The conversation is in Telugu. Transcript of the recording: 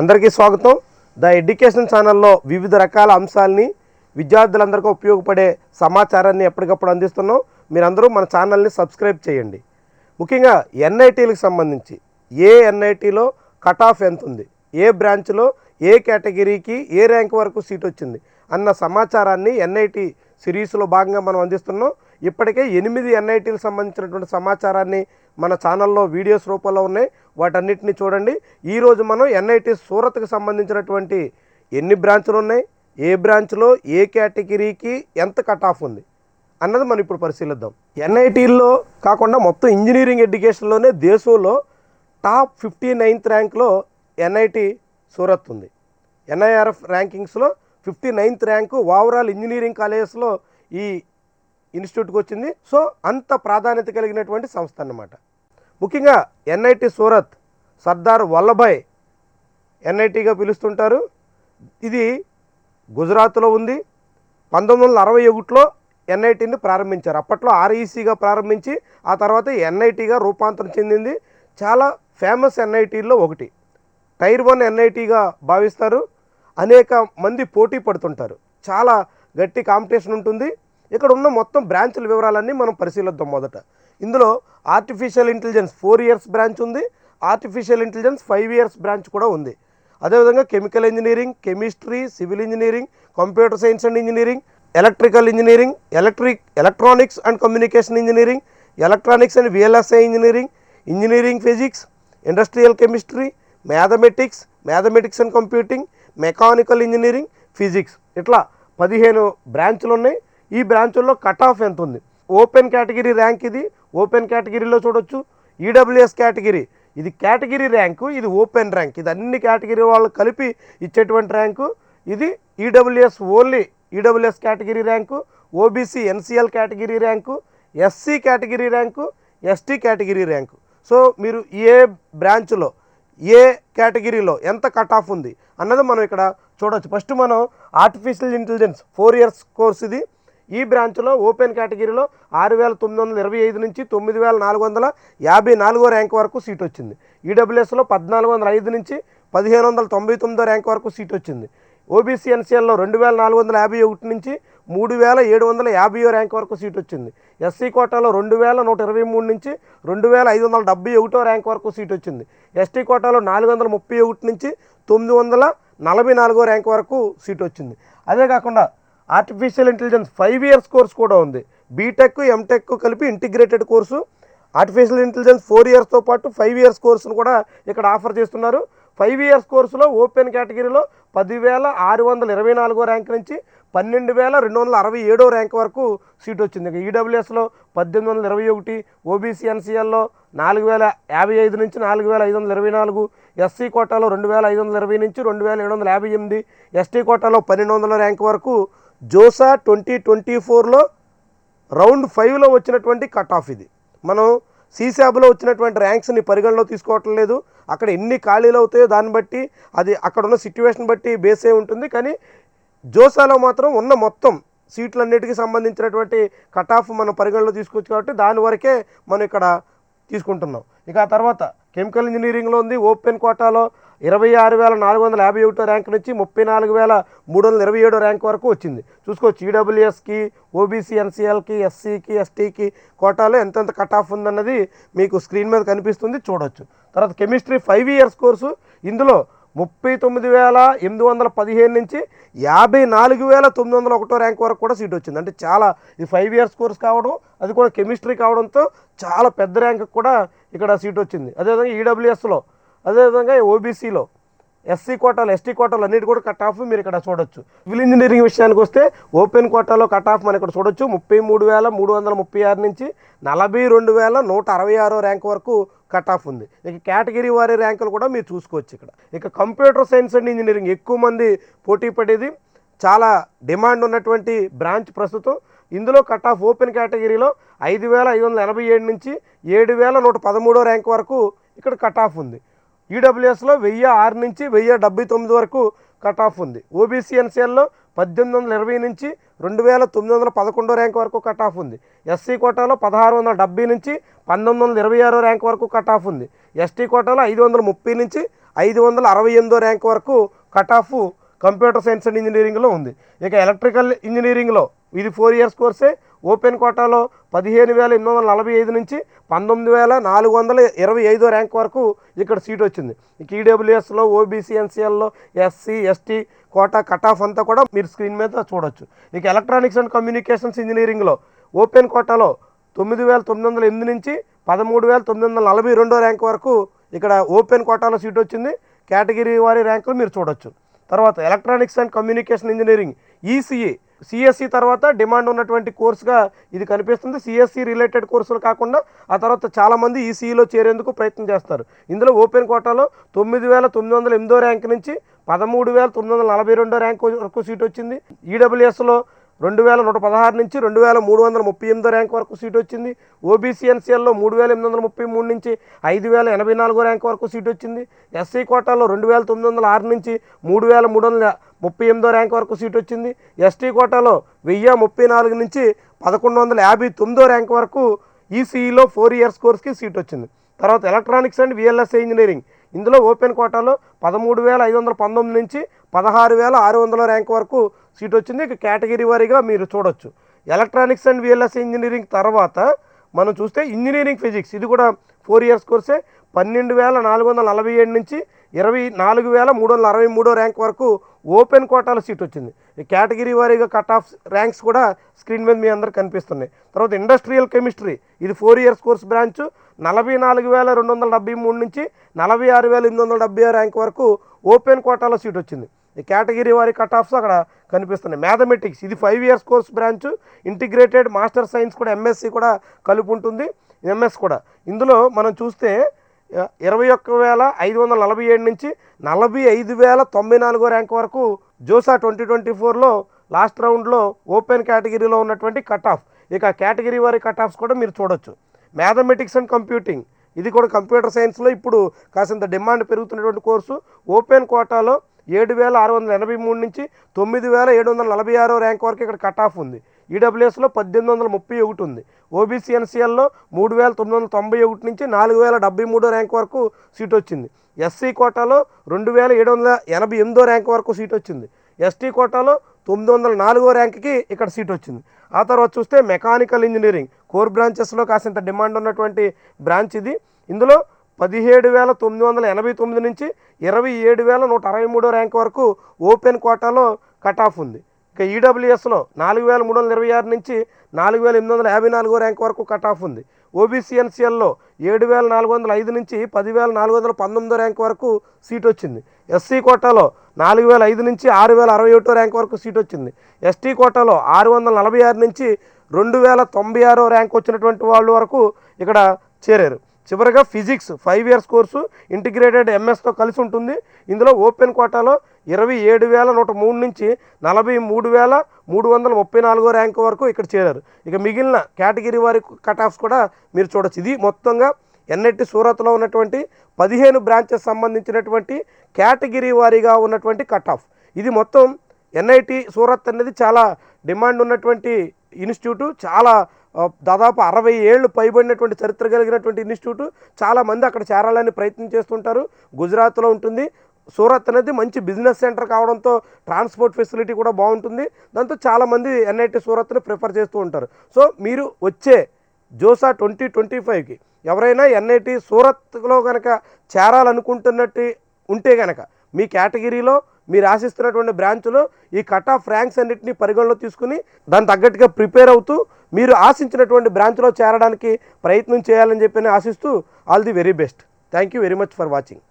అందరికీ స్వాగతం. ద ఎడ్యుకేషన్ ఛానల్లో వివిధ రకాల అంశాలని విద్యార్థులందరికీ ఉపయోగపడే సమాచారాన్ని ఎప్పటికప్పుడు అందిస్తున్నాం. మీరందరూ మన ఛానల్ని సబ్స్క్రైబ్ చేయండి. ముఖ్యంగా ఎన్ఐటీలకు సంబంధించి ఏ ఎన్ఐటీలో కట్ ఆఫ్ ఎంత ఉంది ఏ బ్రాంచ్లో ఏ కేటగిరీకి ఏ ర్యాంక్ వరకు సీట్ వచ్చింది అన్న సమాచారాన్ని ఎన్ఐటీ సిరీస్లో భాగంగా మనం అందిస్తున్నాం. ఇప్పటికే ఎనిమిది ఎన్ఐటీలకు సంబంధించినటువంటి సమాచారాన్ని మన ఛానల్లో వీడియోస్ రూపంలో ఉన్నాయి. వాటన్నిటిని చూడండి. ఈరోజు మనం ఎన్ఐటీ సూరత్కి సంబంధించినటువంటి ఎన్ని బ్రాంచులు ఉన్నాయి? ఏ బ్రాంచ్లో ఏ కేటగిరీకి ఎంత కట్ ఆఫ్ ఉంది? అన్నది మనం ఇప్పుడు పరిశీలిద్దాం. ఎన్ఐటీల్లో కాకుండా మొత్తం ఇంజనీరింగ్ ఎడ్యుకేషన్లోనే దేశంలో టాప్ ఫిఫ్టీ నైన్త్ ర్యాంక్లో ఎన్ఐటి సూరత్ ఉంది. NIRF ర్యాంకింగ్స్లో fifty ninth rank overall engineering కాలేజెస్లో ఈ ఇన్స్టిట్యూట్కి వచ్చింది. సో అంత ప్రాధాన్యత కలిగినటువంటి సంస్థ అన్నమాట. ముఖ్యంగా ఎన్ఐటి సూరత్ సర్దార్ వల్లభాయ్ ఎన్ఐటిగా పిలుస్తుంటారు. ఇది గుజరాత్లో ఉంది. పంతొమ్మిది వందల అరవై ఒకటిలో ఎన్ఐటిని ప్రారంభించారు. అప్పట్లో ఆర్ఈసీగా ప్రారంభించి ఆ తర్వాత ఎన్ఐటిగా రూపాంతరం చెందింది. చాలా ఫేమస్ ఎన్ఐటీల్లో ఒకటి. టైర్ వన్ ఎన్ఐటీగా భావిస్తారు. అనేక మంది పోటీ పడుతుంటారు. చాలా గట్టి కాంపిటీషన్ ఉంటుంది. ఇక్కడ ఉన్న మొత్తం బ్రాంచ్ల వివరాలన్నీ మనం పరిశీలిద్దాం మొదట. ఇందులో artificial intelligence four years branch ఉంది. Artificial intelligence five years branch కూడా ఉంది. అదేవిధంగా chemical engineering chemistry civil engineering computer science and engineering electrical engineering electric electronics and communication engineering electronics and VLSI engineering engineering physics industrial chemistry mathematics mathematics and computing mechanical engineering physics ఇట్లా పదిహేను బ్రాంచ్లు ఉన్నాయి ఈ బ్రాంచుల్లో కట్ ఆఫ్ ఎంత ఉంది? ఓపెన్ కేటగిరీ ర్యాంక్ ఇది. ఓపెన్ కేటగిరీలో చూడొచ్చు. EWS category. ఇది కేటగిరీ ర్యాంకు ఇది ఓపెన్ ర్యాంక్. ఇది అన్ని కేటగిరీ వాళ్ళు కలిపి ఇచ్చేటువంటి ర్యాంకు. ఇది EWS only EWS category rank OBC NCL category rank SC category rank ST category rank. So మీరు ఏ బ్రాంచ్లో ఏ కేటగిరీలో ఎంత కట్ ఆఫ్ ఉంది అన్నది మనం ఇక్కడ చూడవచ్చు ఫస్ట్ మనం artificial intelligence four years course ఇది. ఈ బ్రాంచ్లో ఓపెన్ కేటగిరీలో ఆరు వేల తొమ్మిది వందల ఇరవై ఐదు నుంచి తొమ్మిది వేల నాలుగు వందల యాభై నాలుగో ర్యాంక్ వరకు సీట్ వచ్చింది. ఈడబ్ల్యూఎస్లో పద్నాలుగు వందల ఐదు నుంచి పదిహేను వందల తొంభై తొమ్మిదో ర్యాంక్ వరకు సీట్ వచ్చింది. ఓబీసీ ఎన్సీఎల్లో రెండు వేల నాలుగు వందల యాభై ఒకటి నుంచి మూడు వేల ఏడు వందల యాభై ర్యాంక్ వరకు సీట్ వచ్చింది. ఎస్సీ కోటాలో రెండు వేల నూట ఇరవై మూడు నుంచి రెండు వేల ఐదు వందల డెబ్బై ఒకటో ర్యాంక్ వరకు సీట్ వచ్చింది. ఎస్టీ కోటాలో నాలుగు వందల ముప్పై ఒకటి నుంచి తొమ్మిది వందల నలభై నాలుగో ర్యాంక్ వరకు సీట్ వచ్చింది. అదే కాకుండా artificial intelligence five years course కూడా ఉంది. బీటెక్ ఎంటెక్ కలిపి integrated course. Artificial intelligence four ఇయర్స్తో పాటు ఫైవ్ ఇయర్స్ కోర్సును కూడా ఇక్కడ ఆఫర్ చేస్తున్నారు. ఫైవ్ ఇయర్స్ కోర్సులో ఓపెన్ కేటగిరీలో పదివేల ఆరు వందల ఇరవై నాలుగో ర్యాంక్ నుంచి పన్నెండు వేల రెండు వందల అరవై ఏడో ర్యాంక్ వరకు సీట్ వచ్చింది. ఇక ఈడబ్ల్యూఎస్లో పద్దెనిమిది వందల ఇరవై ఒకటి ఓబీసీ ఎన్సీఎల్లో నాలుగు వేల యాభై ఐదు నుంచి నాలుగు వేల ఐదు వందల ఇరవై నాలుగు ఎస్సీ కోటాలో రెండు వేల ఐదు వందల ఇరవై నుంచి రెండు వేల ఏడు వందల యాభై ఎనిమిది ఎస్టీ కోటాలో పన్నెండు వందల ర్యాంక్ వరకు జోసా ట్వంటీ ట్వంటీ ఫోర్లో రౌండ్ ఫైవ్లో వచ్చినటువంటి కట్ ఆఫ్ ఇది. మనం సీసాబ్లో వచ్చినటువంటి ర్యాంక్స్ని పరిగణలో తీసుకోవటం లేదు. అక్కడ ఎన్ని ఖాళీలు అవుతాయో దాన్ని బట్టి అది అక్కడ ఉన్న సిట్యువేషన్ బట్టి బేస్ అయి ఉంటుంది. కానీ జోసాలో మాత్రం ఉన్న మొత్తం సీట్లన్నిటికీ సంబంధించినటువంటి కట్ ఆఫ్ మనం పరిగణలో తీసుకోవచ్చు కాబట్టి దాని వరకే మనం ఇక్కడ తీసుకుంటున్నాం. ఇక ఆ తర్వాత కెమికల్ ఇంజనీరింగ్లో ఉంది ఓపెన్ కోటాలో ఇరవై ఆరు వేల నాలుగు వందల యాభై ఒకటో ర్యాంక్ నుంచి ముప్పై నాలుగు వేల మూడు వందల ఇరవై ఏడో ర్యాంక్ వరకు వచ్చింది. చూసుకోవచ్చు ఈడబ్ల్యూఎస్కి ఓబీసీ ఎన్సీఎల్కి ఎస్సీకి ఎస్టీకి కోటాలో ఎంతెంత కట్ ఆఫ్ ఉందన్నది మీకు స్క్రీన్ మీద కనిపిస్తుంది చూడొచ్చు. తర్వాత కెమిస్ట్రీ ఫైవ్ ఇయర్స్ కోర్సు ఇందులో ముప్పై తొమ్మిది వేల ఎనిమిది వందల పదిహేను నుంచి యాభై నాలుగు వేల తొమ్మిది వందల ఒకటో ర్యాంక్ వరకు కూడా సీట్ వచ్చింది. అంటే చాలా ఇది ఫైవ్ ఇయర్స్ కోర్స్ కావడం అది కూడా కెమిస్ట్రీ కావడంతో చాలా పెద్ద ర్యాంక్ కూడా ఇక్కడ సీట్ వచ్చింది. అదేవిధంగా ఈడబ్ల్యూఎస్లో అదేవిధంగా ఓబీసీలో ఎస్సీ కోటాలు ఎస్టీ కోటాలు అన్నిటి కూడా కట్ ఆఫ్ మీరు ఇక్కడ చూడొచ్చు. సివిల్ ఇంజనీరింగ్ విషయానికి వస్తే ఓపెన్ కోటాలో కట్ ఆఫ్ మనం ఇక్కడ చూడొచ్చు. ముప్పై మూడు వేల మూడు వందల ముప్పై ఆరు నుంచి నలభై రెండు వేల నూట అరవై ఆరో ర్యాంక్ వరకు కట్ ఆఫ్ ఉంది. ఇక కేటగిరీ వారి ర్యాంకులు కూడా మీరు చూసుకోవచ్చు ఇక్కడ. ఇక కంప్యూటర్ సైన్స్ అండ్ ఇంజనీరింగ్ ఎక్కువ మంది పోటీ పడేది చాలా డిమాండ్ ఉన్నటువంటి బ్రాంచ్ ప్రస్తుతం. ఇందులో కట్ ఆఫ్ ఓపెన్ కేటగిరీలో ఐదు వేల ఐదు వందల ఎనభై ఏడు నుంచి ఏడు వేల నూట పదమూడో ర్యాంక్ వరకు ఇక్కడ కట్ ఆఫ్ ఉంది. ఈడబ్ల్యూఎస్లో వెయ్యి ఆరు నుంచి వెయ్యి డెబ్బై తొమ్మిది వరకు కట్ ఆఫ్ ఉంది. ఓబీసీ ఎన్సీఎల్లో పద్దెనిమిది వందల ఇరవై నుంచి రెండు వేల తొమ్మిది వందల పదకొండో ర్యాంక్ వరకు కట్ ఆఫ్ ఉంది. ఎస్సీ కోటాలో పదహారు వందల డెబ్బై నుంచి పంతొమ్మిది వందల ఇరవై ఆరో ర్యాంక్ వరకు కట్ ఆఫ్ ఉంది. ఎస్టీ కోటాలో ఐదు వందల ముప్పై నుంచి ఐదు వందల అరవై ఎనిమిదో ర్యాంక్ వరకు cut off computer science and ఇంజనీరింగ్లో ఉంది. ఇక ఎలక్ట్రికల్ ఇంజనీరింగ్లో ఇది ఫోర్ ఇయర్స్ కోర్సే ఓపెన్ కోటాలో పదిహేను వేల ఎనిమిది వందల నలభై ఐదు నుంచి పంతొమ్మిది వేల నాలుగు వందల ఇరవై ఐదో ర్యాంక్ వరకు ఇక్కడ సీట్ వచ్చింది. ఈడబ్ల్యూఎస్లో OBC ఎన్సీఎల్లో SC ST quota cut off అంతా కూడా మీరు స్క్రీన్ మీద చూడొచ్చు. ఇక ఎలక్ట్రానిక్స్ అండ్ కమ్యూనికేషన్స్ ఇంజనీరింగ్లో ఓపెన్ కోటాలో తొమ్మిది వేల తొమ్మిది వందల ఎనిమిది నుంచి పదమూడు వేల తొమ్మిది వందల నలభై రెండో ర్యాంక్ వరకు ఇక్కడ ఓపెన్ కోటాలో సీట్ వచ్చింది. కేటగిరీ వారి ర్యాంకులు మీరు చూడొచ్చు. తర్వాత electronics and communication engineering ECE CSC తర్వాత డిమాండ్ ఉన్నటువంటి కోర్సుగా ఇది కనిపిస్తుంది. సిఎస్సి రిలేటెడ్ కోర్సులు కాకుండా ఆ తర్వాత చాలామంది ఈసీఈలో చేరేందుకు ప్రయత్నం చేస్తారు. ఇందులో ఓపెన్ కోటాలో తొమ్మిది వేల తొమ్మిది వందల ఎనిమిదో ర్యాంక్ నుంచి పదమూడు వేల తొమ్మిది వందల నలభై రెండో ర్యాంక్ వరకు సీట్ వచ్చింది. ఈడబ్ల్యూఎస్లో రెండు వేల నూట పదహారు నుంచి రెండు వేల మూడు వందల ముప్పై ఎనిమిదో ర్యాంక్ వరకు సీట్ వచ్చింది. ఓబీసీ ఎన్సీఎల్లో మూడు వేల ఎనిమిది వందల ముప్పై మూడు నుంచి ఐదు వేల ఎనభై నాలుగో ర్యాంక్ వరకు సీట్ వచ్చింది. ఎస్సీ కోటాలో రెండు వేల తొమ్మిది వందల ఆరు నుంచి మూడు వేల మూడు వందల ముప్పై ఎనిమిదో ర్యాంక్ వరకు సీట్ వచ్చింది. ఎస్టీ కోటాలో వెయ్యి ముప్పై నాలుగు నుంచి పదకొండు వందల యాభై తొమ్మిదో ర్యాంక్ వరకు ఈసీఈలో ఫోర్ ఇయర్స్ కోర్స్కి సీట్ వచ్చింది. తర్వాత ఎలక్ట్రానిక్స్ అండ్ విఎల్ఎస్ఏ ఇంజనీరింగ్ ఇందులో ఓపెన్ కోటాలో పదమూడు వేల ఐదు వందల పంతొమ్మిది నుంచి పదహారు వేల ఆరు వందల ర్యాంక్ వరకు సీట్ వచ్చింది. ఇక కేటగిరీ వారీగా మీరు చూడొచ్చు. ఎలక్ట్రానిక్స్ అండ్ విఎల్ఎస్ ఇంజనీరింగ్ తర్వాత మనం చూస్తే ఇంజనీరింగ్ ఫిజిక్స్. ఇది కూడా ఫోర్ ఇయర్స్ కోర్సే. పన్నెండు వేల నాలుగు వందల నలభై ఏడు నుంచి ఇరవై నాలుగు వేల మూడు వందల అరవై మూడో ర్యాంక్ వరకు ఓపెన్ కోటాలో సీట్ వచ్చింది. ఈ కేటగిరీ వారీగా కట్ ఆఫ్ ర్యాంక్స్ కూడా స్క్రీన్ మీద మీ అందరికి కనిపిస్తున్నాయి. తర్వాత ఇండస్ట్రియల్ కెమిస్ట్రీ. ఇది ఫోర్ ఇయర్స్ కోర్స్ బ్రాంచ్. నలభై నాలుగు వేల రెండు వందల డెబ్బై మూడు నుంచి నలభై ఆరు వేల ఎనిమిది వందల డెబ్బై ర్యాంక్ వరకు ఓపెన్ కోటాలో సీట్ వచ్చింది. కేటగిరీ వారి కట్ ఆఫ్స్ అక్కడ కనిపిస్తున్నాయి. మ్యాథమెటిక్స్ ఇది five years course branch integrated master science కూడా ఎంఎస్సి కూడా కలిపి ఉంటుంది ఎంఎస్ కూడా. ఇందులో మనం చూస్తే ఇరవై ఒక్క వేల ఐదు వందల నలభై ఏడు నుంచి నలభై ఐదు వేల తొంభై నాలుగో ర్యాంక్ వరకు జోసా ట్వంటీ ట్వంటీ ఫోర్లో లాస్ట్ రౌండ్లో ఓపెన్ కేటగిరీలో ఉన్నటువంటి కట్ ఆఫ్ ఇక కేటగిరీ వారి కట్ ఆఫ్స్ కూడా మీరు చూడొచ్చు. మ్యాథమెటిక్స్ అండ్ కంప్యూటింగ్ ఇది కూడా కంప్యూటర్ సైన్స్లో ఇప్పుడు కాసింత డిమాండ్ పెరుగుతున్నటువంటి కోర్సు ఓపెన్ కోటాలో ఏడు వేల ఆరు వందల ఎనభై మూడు నుంచి తొమ్మిది వేల ఏడు వందల నలభై ఆరో ర్యాంక్ వరకు ఇక్కడ కట్ ఆఫ్ ఉంది. ఈడబ్ల్యూఎస్లో పద్దెనిమిది వందల ముప్పై ఒకటి ఉంది. ఓబీసీ ఎన్సీఎల్లో మూడు వేల తొమ్మిది వందల తొంభై ఒకటి నుంచి నాలుగు వేల డెబ్బై మూడో ర్యాంక్ వరకు సీట్ వచ్చింది. ఎస్సీ కోటాలో రెండు వేల ఏడు వందల ఎనభై ఎనిమిదో ర్యాంక్ వరకు సీట్ వచ్చింది. ఎస్టీ కోటాలో తొమ్మిది వందల నాలుగో ర్యాంక్కి ఇక్కడ సీట్ వచ్చింది. ఆ తర్వాత చూస్తే మెకానికల్ ఇంజనీరింగ్ కోర్ బ్రాంచెస్లో కాసింత డిమాండ్ ఉన్నటువంటి బ్రాంచ్ ఇది. ఇందులో పదిహేడు వేల తొమ్మిది వందల ఎనభై తొమ్మిది నుంచి ఇరవై ఏడు వేల నూట అరవై మూడో ర్యాంక్ వరకు ఓపెన్ కోటాలో కట్ ఆఫ్ ఉంది. ఇక ఈడబ్ల్యూఎస్లో నాలుగు వేల మూడు వందల ఇరవై ఆరు నుంచి నాలుగు వేల ఎనిమిది వందల యాభై నాలుగో ర్యాంక్ వరకు కట్ ఆఫ్ ఉంది ఓబీసీఎన్సీఎల్లో ఏడు వేల నాలుగు వందల ఐదు నుంచి పదివేల నాలుగు వందల పంతొమ్మిదో ర్యాంక్ వరకు సీట్ వచ్చింది. ఎస్సీ కోటాలో నాలుగు వేల ఐదు నుంచి ఆరు వేల అరవై ఒకటో ర్యాంక్ వరకు సీట్ వచ్చింది. ఎస్టీ కోటాలో ఆరు వందల నలభై ఆరు నుంచి రెండు వేల తొంభై ఆరో ర్యాంక్ వచ్చినటువంటి వాళ్ళు వరకు ఇక్కడ చేరారు. చివరిగా physics five years course integrated ఎంఎస్తో కలిసి ఉంటుంది. ఇందులో ఓపెన్ కోటాలో ఇరవై ఏడు వేల నూట మూడు నుంచి నలభై మూడు వేల మూడు వందల ముప్పై నాలుగో ర్యాంక్ వరకు ఇక్కడ చేరారు. ఇక మిగిలిన కేటగిరీ వారి కట్ ఆఫ్స్ కూడా మీరు చూడొచ్చు. ఇది మొత్తంగా ఎన్ఐటి సూరత్లో ఉన్నటువంటి పదిహేను బ్రాంచెస్ సంబంధించినటువంటి కేటగిరీ వారీగా ఉన్నటువంటి కట్ ఆఫ్. ఇది మొత్తం ఎన్ఐటి సూరత్ అనేది చాలా డిమాండ్ ఉన్నటువంటి ఇన్స్టిట్యూటు. చాలా దాదాపు అరవై ఏళ్ళు పైబడినటువంటి చరిత్ర కలిగినటువంటి ఇన్స్టిట్యూట్ చాలామంది అక్కడ చేరాలని ప్రయత్నం చేస్తుంటారు. గుజరాత్లో ఉంటుంది. సూరత్ అనేది మంచి బిజినెస్ సెంటర్ కావడంతో ట్రాన్స్పోర్ట్ ఫెసిలిటీ కూడా బాగుంటుంది. దాంతో చాలామంది ఎన్ఐటి సూరత్ని ప్రిఫర్ చేస్తూ ఉంటారు. సో మీరు వచ్చే జోసా ట్వంటీ ట్వంటీ ఫైవ్కి ఎవరైనా ఎన్ఐటి సూరత్లో కనుక చేరాలనుకుంటున్నట్టు ఉంటే కనుక మీ కేటగిరీలో మీరు ఆశిస్తున్నటువంటి బ్రాంచ్లో ఈ కట్ ఆఫ్ ర్యాంక్స్ అన్నింటినీ పరిగణలో తీసుకుని దాని తగ్గట్టుగా ప్రిపేర్ అవుతూ మీరు ఆశించినటువంటి బ్రాంచ్లో చేరడానికి ప్రయత్నం చేయాలని చెప్పి ఆశిస్తూ all the very best. Thank you very much for watching